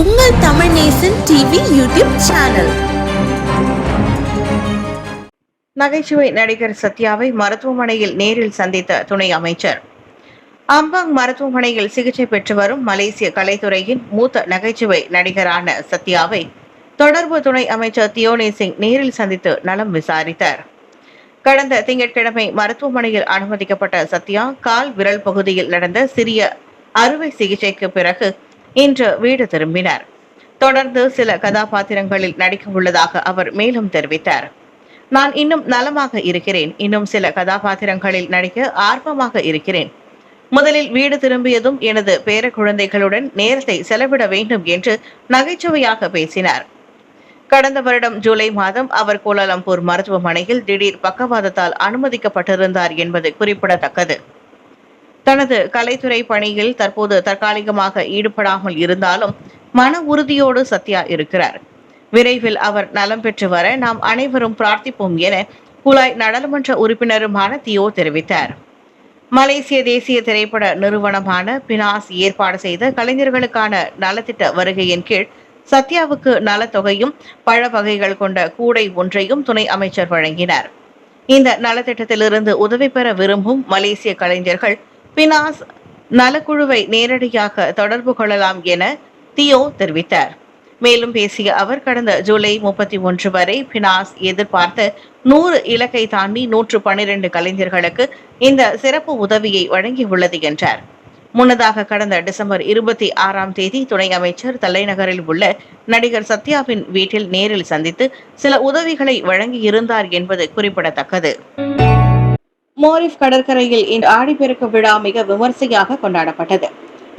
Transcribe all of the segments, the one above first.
உங்கள் Tamil Nesan TV YouTube channel. நகைச்சுவை நடிகர் சத்யாவை மருத்துவமனையில் நேரில் சந்தித்த துணை அமைச்சர். அம்பாங் மருத்துவமனையில் சிகிச்சை பெற்று வரும் மலேசிய கலைத்துறையின் மூத்த நகைச்சுவை நடிகரான சத்யாவை தொடர்பு துணை அமைச்சர் தியோனி சிங் நேரில் சந்தித்து நலம் விசாரித்தார். கடந்த திங்கட்கிழமை மருத்துவமனையில் அனுமதிக்கப்பட்ட சத்யா கால் விரல் பகுதியில் நடந்த சிறிய அறுவை சிகிச்சைக்கு பிறகு இன்று வீடு திரும்பினார். தொடர்ந்து சில கதாபாத்திரங்களில் நடிக்க உள்ளதாக அவர் மேலும் தெரிவித்தார். நான் இன்னும் நலமாக இருக்கிறேன். இன்னும் சில கதாபாத்திரங்களில் நடிக்க ஆர்வமாக இருக்கிறேன். முதலில் வீடு திரும்பியதும் எனது பேர குழந்தைகளுடன் நேரத்தை செலவிட வேண்டும் என்று நகைச்சுவையாக பேசினார். கடந்த வருடம் ஜூலை மாதம் அவர் கோலாலம்பூர் மருத்துவமனையில் திடீர் பக்கவாதத்தால் அனுமதிக்கப்பட்டிருந்தார் என்பது குறிப்பிடத்தக்கது. தனது கலைத்துறை பணியில் தற்போது தற்காலிகமாக ஈடுபடாமல் இருந்தாலும் மன உறுதியோடு சத்யா இருக்கிறார். விரைவில் அவர் நலம் பெற்று வர நாம் அனைவரும் பிரார்த்திப்போம் என குழாய் நாடாளுமன்ற உறுப்பினருமான தியோ தெரிவித்தார். மலேசிய தேசிய திரைப்பட நிறுவனமான பினாஸ் ஏற்பாடு செய்த கலைஞர்களுக்கான நலத்திட்ட வருகையின் கீழ் சத்யாவுக்கு நலத்தொகையும் பழ வகைகள் கொண்ட கூடை ஒன்றையும் துணை அமைச்சர் வழங்கினார். இந்த நலத்திட்டத்திலிருந்து உதவி பெற விரும்பும் மலேசிய கலைஞர்கள் பினாஸ் நலக்குழுவை நேரடியாக தொடர்பு கொள்ளலாம் என தியோ தெரிவித்தார். மேலும் பேசிய அவர் கடந்த ஜூலை முப்பத்தி ஒன்று வரை பினாஸ் எதிர்பார்த்த நூறு இலக்கை தாண்டி நூற்று பனிரெண்டு கலைஞர்களுக்கு இந்த சிறப்பு உதவியை வழங்கியுள்ளது என்றார். முன்னதாக கடந்த டிசம்பர் இருபத்தி ஆறாம் தேதி துணை அமைச்சர் தலைநகரில் உள்ள நடிகர் சத்யாவின் வீட்டில் நேரில் சந்தித்து சில உதவிகளை வழங்கியிருந்தார் என்பது குறிப்பிடத்தக்கது. மோரிஃப் கடற்கரையில் இன்று ஆடிப்பெருக்கு விழா மிக விமர்சையாக கொண்டாடப்பட்டது.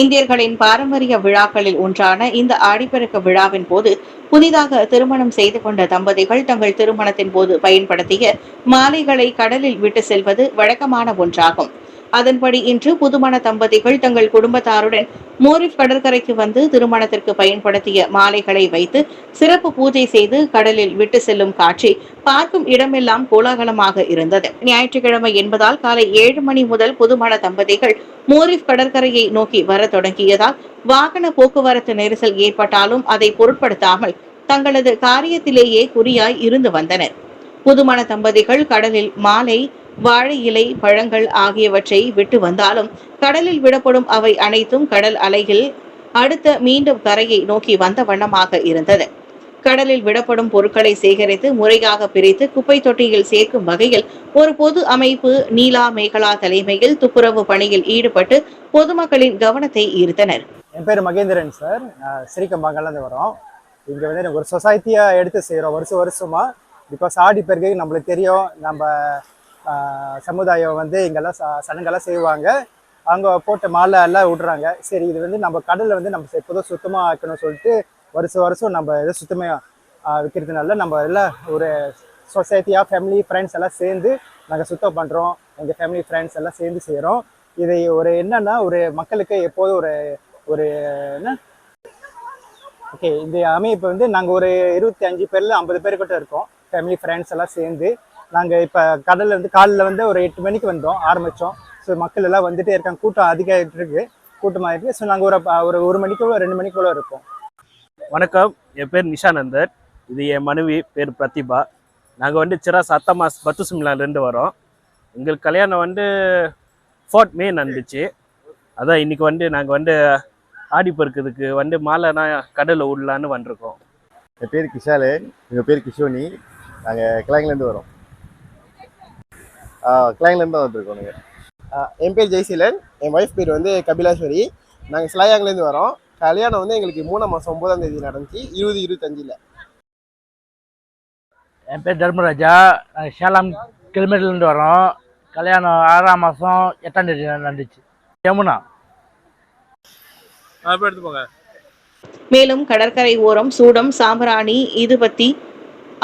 இந்தியர்களின் பாரம்பரிய விழாக்களில் ஒன்றான இந்த ஆடிப்பெருக்கு விழாவின் போது புதிதாக திருமணம் செய்து கொண்ட தம்பதிகள் தங்கள் திருமணத்தின் போது பயன்படுத்திய மாலைகளை கடலில் விட்டு செல்வது வழக்கமான ஒன்றாகும். அதன்படி இன்று புதுமண தம்பதிகள் தங்கள் குடும்பத்தாருடன் மோரிஃப் கடற்கரைக்கு வந்து திருமணத்திற்கு பயன்படுத்திய மாலைகளை வைத்து சிறப்பு பூஜை செய்து கடலில் விட்டு செல்லும் காட்சி பார்க்கும் இடமெல்லாம் கோலாகலமாக இருந்தது. ஞாயிற்றுக்கிழமை என்பதால் காலை ஏழு மணி முதல் புதுமண தம்பதிகள் மோரிஃப் கடற்கரையை நோக்கி வர தொடங்கியதால் வாகன போக்குவரத்து நெரிசல் ஏற்பட்டாலும் அதை பொருட்படுத்தாமல் தங்களது காரியத்திலேயே குறியாய் இருந்து வந்தனர். புதுமண தம்பதிகள் கடலில் மாலை வாழை இலை பழங்கள் ஆகியவற்றை விட்டு வந்தாலும் கடலில் விடப்படும் அவை அனைத்தும் கடல் அலையில் அடுத்த மீண்டும் கரையை நோக்கி வந்த வண்ணமாக இருந்தது. கடலில் விடப்படும் பொருட்களை சேகரித்து முறையாக பிரித்து குப்பை தொட்டியில் சேர்க்கும் வகையில் ஒரு பொது அமைப்பு நீலா மேகலா தலைமையில் துப்புரவு பணியில் ஈடுபட்டு பொதுமக்களின் கவனத்தை ஈர்த்தனர். என் பேர் மகேந்திரன் சார். நான் ஸ்ரீகம்பாங்கலேருந்து வரோம். இங்கே வந்து எனக்கு ஒரு சொசைட்டியாக எடுத்து செய்கிறோம் வருஷம் வருஷமாக பிகாஸ் ஆடி பெருகை நம்மளுக்கு தெரியும் நம்ம சமுதாயம் வந்து இங்கெல்லாம் ச- சடங்கெல்லாம் செய்வாங்க. அங்கே போட்ட மாலை எல்லாம் விடுறாங்க. சரி இது வந்து நம்ம கடலில் வந்து நம்ம எப்போதும் சுத்தமாக ஆக்கணும்னு சொல்லிட்டு வருஷம் வருஷம் நம்ம இதை சுத்தமாக விற்கிறதுனால நம்ம எல்லாம் ஒரு சொசைட்டியாக ஃபேமிலி ஃப்ரெண்ட்ஸ் எல்லாம் சேர்ந்து நாங்கள் சுத்தம் பண்ணுறோம் எங்கள் ஃபேமிலி ஃப்ரெண்ட்ஸ் எல்லாம் சேர்ந்து செய்கிறோம் இதை ஒரு என்னன்னா ஒரு மக்களுக்கு எப்போதும் ஒரு ஒரு என்ன? ஓகே இந்த அமைப்பு வந்து நாங்கள் ஒரு இருபத்தி அஞ்சு பேரில் ஐம்பது பேர் கிட்ட இருக்கோம். ஃபேமிலி ஃப்ரெண்ட்ஸ் எல்லாம் சேர்ந்து. நாங்கள் இப்போ கடல்ல இருந்து காலைல வந்து ஒரு எட்டு மணிக்கு வந்தோம் ஆரம்பித்தோம் ஸோ மக்கள் எல்லாம் வந்துட்டே இருக்காங்க. கூட்டம் அதிகமாகிட்டு இருக்கு. கூட்டமாக இருக்கு ஸோ நாங்கள் ஒரு ஒரு ஒரு மணிக்குள்ள ரெண்டு மணிக்குள்ள இருப்போம். வணக்கம். என் பேர் நிஷானந்தர். இது என் மனைவி பேர் பிரதிபா. நாங்கள் வந்து சிராஸ் அத்தமாஸ் பத்துசுமிலாலேருந்து வரோம். எங்களுக்கு கல்யாணம் வந்து ஃபோர்த் மே நடந்துச்சு. அதான் இன்னைக்கு வந்து நாங்கள் வந்து ஆடி பெருக்கிறதுக்கு வந்து மாலைனா கடலில் விடலான்னு வந்திருக்கோம். என் பேர் கிஷாலு. எங்கள் பேர் கிஷோனி. நாங்கள் கிளாங்லேருந்து வரோம். கிளாங்லேருந்து தான் வந்திருக்கோம் நாங்கள் என் பேர் ஜெய்சீலன். என் ஒய்ஃப் பேர் வந்து கபிலாஸ்வரி. நாங்கள் சிலாயாங்லேருந்து வரோம். கல்யாணம் வந்து எங்களுக்கு மூணாம் மாதம் ஒன்பதாம் தேதி நடந்துச்சு. இருபது இருபத்தஞ்சில். என் பேர் தர்மராஜா. நாங்கள் சேலம் கிலோமீட்டர்லேருந்து வரோம். கல்யாணம் ஆறாம் மாதம் எட்டாம் தேதி நடந்துச்சு. யமுனா. மேலும் கடற்கரை ஓரம் சூடம் சாம்பிராணி இதுபத்தி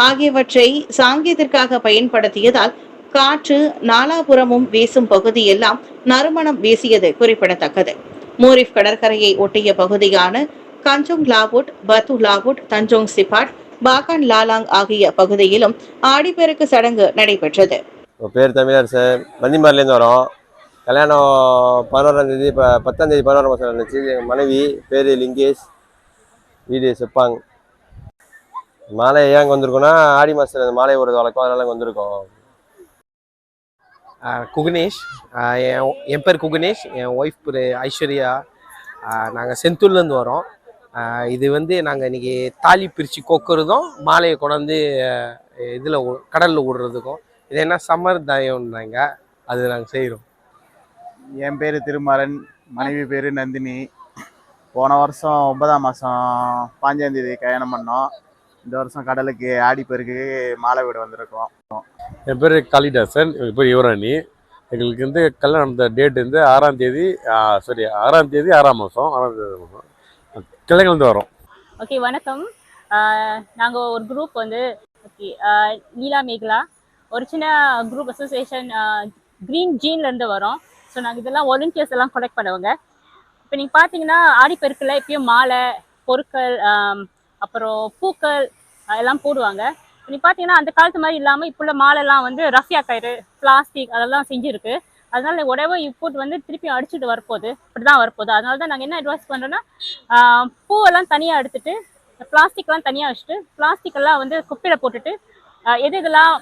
ஆகியவற்றை சாங்கியத்திற்காக பயன்படுத்தியதால் காற்று நாலாபுறமும் வீசும் பகுதியெல்லாம் நறுமணம் வீசியது குறிப்பிடத்தக்கது. மோரிஃப் கடற்கரையை ஒட்டிய பகுதியான Kanchong Laut Batu Laut Tanjong Sepat Bagan Lalang ஆகிய பகுதியிலும் ஆடிப்பெருக்கு சடங்கு நடைபெற்றது. உங்கள் பேர் சார். மந்திமார்லேருந்து வரோம். கல்யாணம் பதினோராம் தேதி இப்போ பத்தாம் தேதி பதினோராம் மாதம் நடந்துச்சு. எங்கள் மனைவி பேர் லிங்கேஷ். வீடு செப்பாங். மாலை ஏன் அங்கே வந்திருக்கோம்னா ஆடி மாதத்தில் அந்த மாலை ஒரு வழக்கம் அதனால அங்கே வந்திருக்கோம். குகனேஷ். என் என் பேர் குகனேஷ். என் ஒய்ஃப் பேர் ஐஸ்வர்யா. நாங்கள் செந்தூர்லேருந்து வரோம். இது வந்து நாங்கள் இன்னைக்கு தாலி பிரித்து கொக்குறதும் மாலையை கொண்டாந்து இதில் கடலில் விடுறதுக்கும் இது என்ன சமர்தாயம்னாங்க அது நாங்கள் செய்கிறோம் என் பேர் திருமாறன். மனைவி பேர் நந்தினி. போன வருஷம் ஒன்பதாம் மாதம் பாஞ்சாந்தேதி கல்யாணம் பண்ணோம். இந்த வருஷம் கடலுக்கு ஆடிப்பெருக்கு மாலை வீடு வந்திருக்கோம். என் பேர் காளிதாசன் பேர் யுவராணி. எங்களுக்கு வந்து கல்யாணம் நடந்த டேட் வந்து ஆறாம் தேதி சாரி ஆறாம் தேதி ஆறாம் மாதம் ஆறாம் தேதி மாதம் கிளைங்கலேருந்து வரோம். ஓகே வணக்கம். நாங்கள் ஒரு குரூப் வந்து ஓகே நீலா மேகலா. ஒரு சின்ன குரூப் அசோசியேஷன் க்ரீன் ஜீன்லேருந்து வரோம். ஸோ நாங்கள் இதெல்லாம் வாலண்டியர்ஸ் எல்லாம் கலெக்ட் பண்ணுவோங்க. இப்போ நீங்கள் பார்த்தீங்கன்னா ஆடிப்பெருக்கில் எப்பயும் மாலை பொருட்கள் அப்புறம் பூக்கள் எல்லாம் போடுவாங்க. நீ நீங்கள் பார்த்தீங்கன்னா அந்த காலத்து மாதிரி இல்லாமல் இப்போ உள்ள மாலைலாம் வந்து ரஃபியா கயிறு பிளாஸ்டிக் அதெல்லாம் செஞ்சுருக்கு. அதனால உடவை இப்போது வந்து திருப்பி அடிச்சுட்டு வரப்போகுது. இப்படி தான் வரப்போகுது. அதனால தான் நாங்கள் என்ன அட்வைஸ் பண்ணுறோன்னா பூவெல்லாம் தனியாக எடுத்துட்டு பிளாஸ்டிக்லாம் தனியாக வச்சுட்டு பிளாஸ்டிக்கெல்லாம் வந்து குப்பையில் போட்டுட்டு எது இதெல்லாம்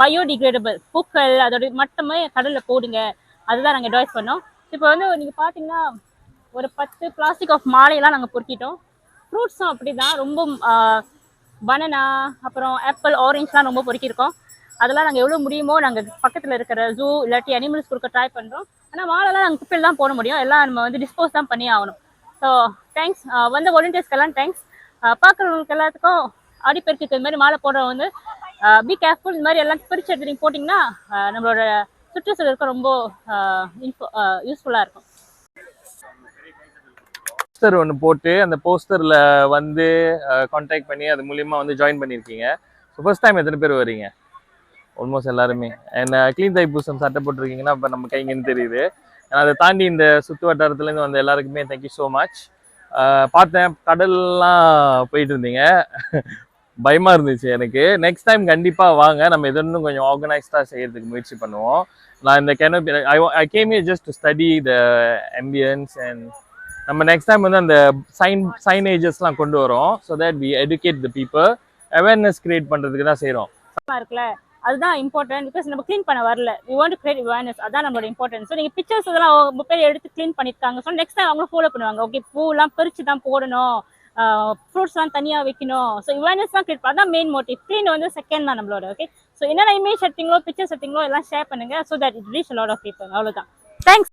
பயோடிகிரேடபிள் பூக்கள் அதோட மட்டுமே கடலில் போடுங்க. அதுதான் நாங்கள் அட்வைஸ் பண்ணோம். இப்போ வந்து நீங்கள் பார்த்தீங்கன்னா ஒரு பத்து பிளாஸ்டிக் ஆஃப் மாலையெல்லாம் நாங்கள் பொறுக்கிட்டோம். ஃப்ரூட்ஸும் அப்படி தான் ரொம்ப பனானா அப்புறம் ஆப்பிள் ஆரஞ்ச்லாம் ரொம்ப பொறுக்கியிருக்கோம். அதெல்லாம் நாங்கள் எவ்வளோ முடியுமோ நாங்கள் பக்கத்தில் இருக்கிற ஜூ இல்லாட்டி அனிமல்ஸ் கொடுக்க ட்ரை பண்ணுறோம் ஆனால் மாலைலாம் நாங்கள் குப்பையில் தான் போட முடியும். எல்லாம் நம்ம வந்து டிஸ்போஸ் தான் பண்ணி ஆகணும். ஸோ தேங்க்ஸ் வந்த வாலண்டியர்ஸ்க்கெல்லாம் தேங்க்ஸ் பார்க்குறவங்களுக்கு எல்லாத்துக்கும் ஆடிப்பெருக்குக்கு இந்த மாதிரி மாலை போடுறவங்க வந்து பி கேர்ஃபுல் இந்த மாதிரி எல்லாம் பிரித்து எடுத்து நீங்கள் போட்டிங்கன்னா நம்மளோட சுற்றுச்சூழலுக்கு ரொம்ப யூஸ்ஃபுல்லாக இருக்கும். போஸ்டர் ஒன்று போட்டு அந்த போஸ்டரில் வந்து காண்டாக்ட் பண்ணி அது மூலியமாக வந்து ஜாயின் பண்ணியிருக்கீங்க ஸோ ஃபஸ்ட் டைம் எத்தனை பேர் வரீங்க ஆல்மோஸ்ட் எல்லாருமே. என்ன க்ளீன் தைப்பூசம் சட்டை போட்டிருக்கீங்கன்னா இப்போ நம்ம கைங்கன்னு தெரியுது. And அதை தாண்டி இந்த சுற்று வட்டாரத்துலேருந்து வந்த எல்லாருக்குமே தேங்க்யூ ஸோ மச் பார்த்தேன் கடல்லாம் போயிட்டு இருந்தீங்க. பயமாக இருந்துச்சு எனக்கு. நெக்ஸ்ட் டைம் கண்டிப்பாக வாங்க. நம்ம இது இன்னும் கொஞ்சம் ஆர்கனைஸ்டாக செய்யறதுக்கு முயற்சி பண்ணுவோம். நான் இந்த canopy I I came just to study the ambience and நம்ம நெக்ஸ்ட் டைம் வந்து அந்த சைன் சைனேஜஸ்லாம் கொண்டு வரோம். So that we educate the people awareness create பண்ணுறதுக்கு தான் செய்கிறோம் இருக்குல்ல? அதுதான் இம்பார்ட்டன்ட் பிகாஸ் நம்ம க்ளீன் பண்ண வரல. வி வாண்ட் கிரியேட் அவேர்னஸ் அதான் நம்மளோட இம்பார்ட்டன்ஸ் ஸோ நீங்கள் பிக்சர்ஸ் இதெல்லாம் ரொம்ப பேர் எடுத்து க்ளீன் பண்ணியிருக்காங்க. ஸோ நெக்ஸ்ட் டைம் அவங்களும் ஃபாலோ பண்ணுவாங்க. ஓகே பூலாம் பறிச்சு தான் போடணும். ஃப்ரூட்ஸ்லாம் தனியாக வைக்கணும். ஸோ அவேர்னஸ் தான் கிரியேட் அதான் மெயின் மோட்டிவ் க்ளீன் வந்து செகண்ட் தான் நம்மளோட. ஓகே ஸோ என்னென்ன இமேஜ் எடுத்தீங்களோ பிக்சர்ஸ் எடுத்தீங்களோ எல்லாம் ஷேர் பண்ணுங்க. So that it reach lot of people அவ்வளோதான் தேங்க்ஸ்